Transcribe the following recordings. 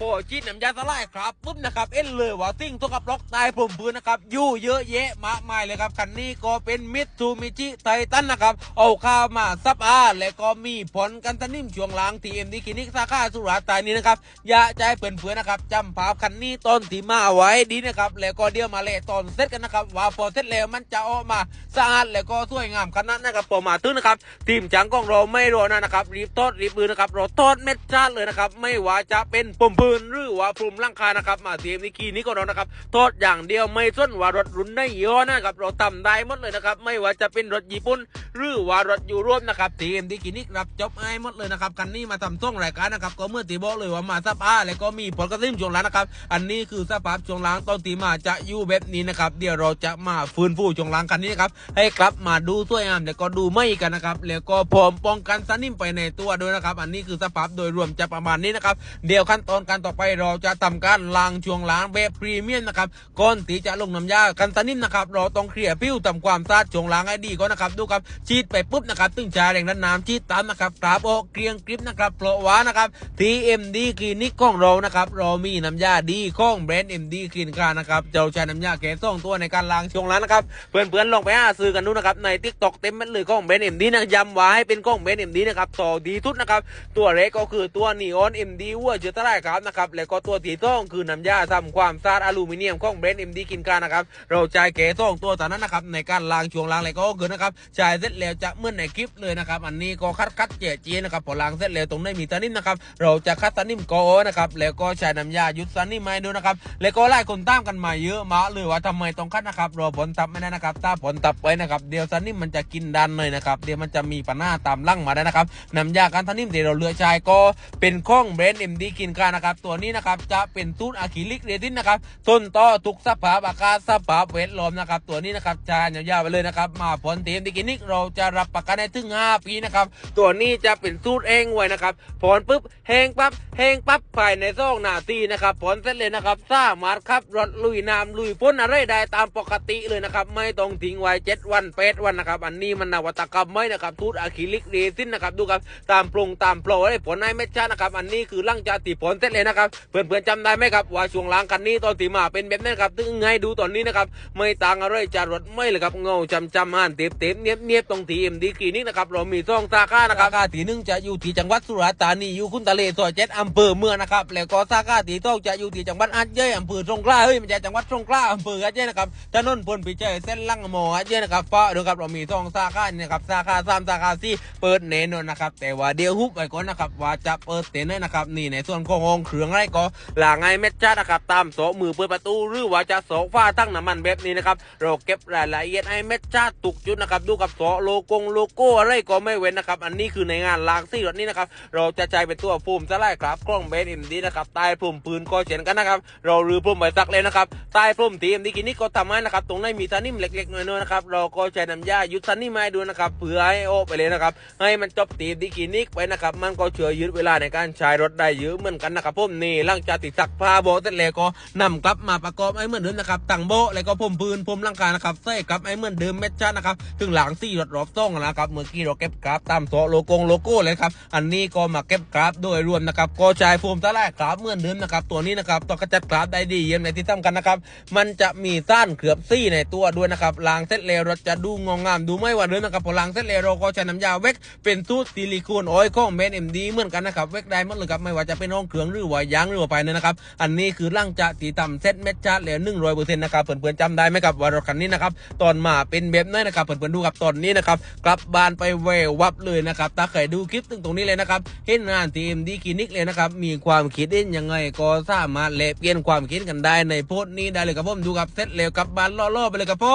พอจีนน้ำยาสลายครับปุ๊บนะครับเอ็นเลยว่าซิ่งตัวกับล็อกตายผมพื้นนะครับยู่เยอะแยะมากมายเลยครับคันนี้ก็เป็นมิตซูมิจิไททันนะครับเอาข้าวมาซับอาและก็มีผลกันตะนิ่มช่วงหลังทีเอ็มดีคลินิกสาขาสุราษฎร์ธานีนะครับอย่าใจเปื่อนเพื่อนะครับจำภาพคันนี้ต้นที่มาไว้ดีนะครับแล้วก็เดี๋ยวมาเละตอนเซตกันนะครับว่าพอเสร็จแล้วมันจะออกมาสะอาดแล้วก็สวยงามขนาดนะครับพอมาถึงนะครับทีมจังของเราไม่รอนะนะครับรีบทอดรีบมือนะครับราทอดเม็ดจ้าเลยนะครับไม่ว่าจะเป็นปุ่มปืนหรือว่าปุ่มร่างคานะครับมาทีมนี้กีนี้ก็เรานะครับโทอดอย่างเดียวไม่ส้นว่ารถรุ่นได้เยอะนะครับเราทำได้หมดเลยนะครับไม่ว่าจะเป็นรถญี่ปุ่นหรือว่ารถยูโรปนะครับทีมที่กีนี้รับจบไอ้หมดเลยนะครับคันนี้มาทำช่วงรายการนะครับก็เมื่อตีบอกเลยว่ามาซับอาแล้วก็มีผลกระทิมช่วงหล้างนะครับ อันนี้คือสภาพช่วงหล้างตอนตีมาจะอยู่แบบนี้นะครับเดี๋ยวเราจะมาฟื้นฟูช่วงหล้างคันนี้นะครับให้กลับมาดูสวยงามแล้วก็ดูไม่กันนะครับแล้วก็พร้อมป้องกันสนิมไปในตัวด้วยนะครับ อันนี้คือสภาพโดยรวมจะประมาณนี้นะครับเดี๋ยวขั้นตอนการต่อไปเราจะทำการล้างช่วงล้างแบบพรีเมียมนะครับก่อนที่จะลงน้ำยากันสนิมนะครับเราต้องเคลียร์ผิวทำความสะอาดช่วงล้างให้ดีก่อนนะครับดูครับชีดไปปุ๊บนะครับตึงชาแรงด้านน้ำชีดตามนะครับกราบโออกเกรียงกริบนะครับเพราะว่านะครับ TMD คลินิกของเรานะครับเรามีน้ำยาดีของแบรนด์ MD คลินิกนะครับเราใช้น้ำยาแก่ส่องตัวในการล้างช่วงล้างนะครับเพื่อนๆลองไปหาซื้อกันดูนะครับใน TikTok เต็มเลยของแบรนด์ MD นะย้ำไว้ให้เป็นของแบรนด์ MD นะครับต่อดีทุดนะครับตัวเล็กก็คือตัวนีออน MD วัวเชื้อตะไลครับนะครับแล้วก็ตัวที่ต้องคือน้ำยาทำความสะอาดอลูมิเนียมของแบรนด์ MD คลินิกนะครับเราใช้แก่ส่องตัวตอนนั้นนะครับในการล้างช่วงล้างอะไรก็คือนะครับใช้เสร็จแล้วจะเมื่อในคลิปเลยนะครับอันนี้ก็คัดคัดเจียเจียนะครับพอล้างเสร็จแล้วตรงนี้มีตานิ่มนะครับเราจะคัดตานิ่มก็นะครับแล้วก็ใช้น้ำยายุดตานิ่มมาดูนะครับแล้วก็ไล่คนตามกันมาเยอะมากเลยว่าทำไมต้องคัดนะครับรอผลตับไม่ได้นะครับถ้าผลตับไว้นะครับเดี๋ยวตานิ่มมันจะกินดันเลยนะครับเดี๋ยวมันจะมีปัญหาตามร่างมาได้นะครับน้ำยาการตานิ่มที่เราเลือกใช้ก็เป็นข้องแบรนด์เอ็มดีกินกานะครับตัวนี้นะครับจะเป็นตูนอะคริลิกเรตินนะครับทนต่อทุกสภาพอากาศสภาพแวดล้อมนะครับตัวนี้นะครับใช้ยาวๆไปเลยนะครับมาผลเต็มดีกินิกเราจะรับประกันให้ถึง 5 ปีนะครับตัวนี้จะเป็นสูตรเองไว้นะครับผลปุ๊บแห้งปั๊บแห้งปั๊บภายในซองนาทีนะครับผลเสร็จเลยนะครับสามารถขับรถลุยน้ำลุยฝนอะไรได้ตามปกติเลยนะครับไม่ต้องทิ้งไว้เจ็ดวันแปดวันนะครับอันนี้มันนวัตกรรมไม่นะครับทูตอะคริลิกเรซินนะครับดูครับตามปรุงตามโปรได้ผลให้เม็ดชานะครับอันนี้คือร่างจาติผลเสร็จเลยนะครับเพื่อนๆจำได้ไหมครับว่าช่วงหล้างคันนี้ตอนตีมาเป็นแบบนี้นครับตึงให้ดูตอนนี้นะครับไม่ต่างอะไรจากรถไม่เลยครับเงาจำจำอ่านเต็มเต็มเนียบเนียบตรงทีเอ็มดีคลินิกนะครับเรามีซองสาขานะครับสาขาที่หนึ่งจะอยู่ที่จังหวัดสุราษฎร์ธานีอยู่คุณทะเลซอยเจ็ดอำเภอเมืองนะครับแล้วก็สาขาที่ต้องจะอยู่ที่จังหวัดอาจเยอำเภอสงขลาเฮ้ยมันจะจังหวัดสงขลาอำเภออาจเยนะครับถนนพลพิชัยเส้นลังหมออาจเยนะครับเพราะเดี๋ยวครับเรามีซองสาขานี่นะครับสาขาสามสาขาสี่เปิดเนนอนนะครับแต่ว่าเดี๋ยวฮุบไปก่อนนะครับว่าจะเปิดเต็นท์นะครับนี่ในส่วนขององเครื่องไรก็หลางไงเม็ดจ้านะครับตามโสมือเปิดประตูหรือว่าจะโสฟ้าตั้งน้ำมันแบบนี้นะครับเราเก็บรายละเอียดให้เม็ดจ้าตุกจุดนะครับดูกับโสโลโกงโลโก้อะไรก็ไม่เว้นนะครับอันนี้คือในงานลางซี่รถนี้นะครับเราจะใช้เป็นตัวฟูมสไลด์ครับกล้องเบนอิมดีนะครับใต้พุ่มปืนก็เช่นกันนะครับเราลือพุ่มใบสักเลยนะครับใต้พุ่มทีมดีกินนี่ก็ทำให้นะครับตรงนี้มีสนิมเล็กๆน้อยๆนะครับเราก็ใช้น้ำยายุดสนิมให้ดูนะครับเพื่อให้โอไปเลยนะครับให้มันจบทีมดีกินิกไปนะครับมันก็ช่วยยืดเวลาในการใช้รถได้เยอะเหมือนกันนะครับผมนี่หลังจากติดสักผ้าโบเสร็จแล้วก็นำกลับมาประกอบให้เหมือนเดิมนะครับตั้งโบแล้วก็พุ่มปืนพุ่มร่างกายนะครับใส่กลับให้เหมือนเดิมเม็ดชัดนะครับถึงหลังซี่รถรอบซ่องนะครับเมื่อกี้เราเก็บกราฟตามโซโลโกงโลโก้เลยครับอันนี้ก็มาเก็บกราฟโดยรวมนะครับก็ใช้โฟมตะไลกราฟเหมือนเดิมนะครับตัวนี้นะครับต้องกระจัดกราฟได้ดีเยี่ยมในที่สำคัญนะครับมันจะมีต้านเขือบซี่ในตัวด้วยนะครับล้างเสร็จแล้วเราจะดูงองามดูไม่หว่าเดิมนะครับพอล้างเสร็จแล้วเราก็ใช้น้ำยาเวกเป็นสูตรซิลิโคนออยล์ของเบนเอ็มดีเหมือนกันนะครับเวกได้หมดเลยครับไม่ว่าจะเป็นห้องเครื่องหรือว่ายางหรือว่าไปเนี่ยนะครับ อันนี้คือร่างจะตีต่ำเซ็ตเม็ดชาร์จแล้วหนึ่งร้อยเปอร์เซ็นต์นะครับเพื่อนๆจำได้ไหมครับว่ารถคันนี้นะครับตอนมาเป็นแบบนั้นนะครับเพื่อนๆดูครับตอนนี้นะครับกลับบ้านไปแวววับเลยนะครับถ้าใครดูคลิปตึงตรงนี้เลยนะครับเห็นงานทีมดีคลินิกเลยนะครับมีความคิดเห็นยังไงก็สามารถแลกเปลี่ยนความคิดกันได้ในโพสต์นี้ได้เลยครับผมดูครับเสร็จแล้วกลับบ้านล่อๆไปเลยครับผ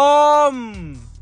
ม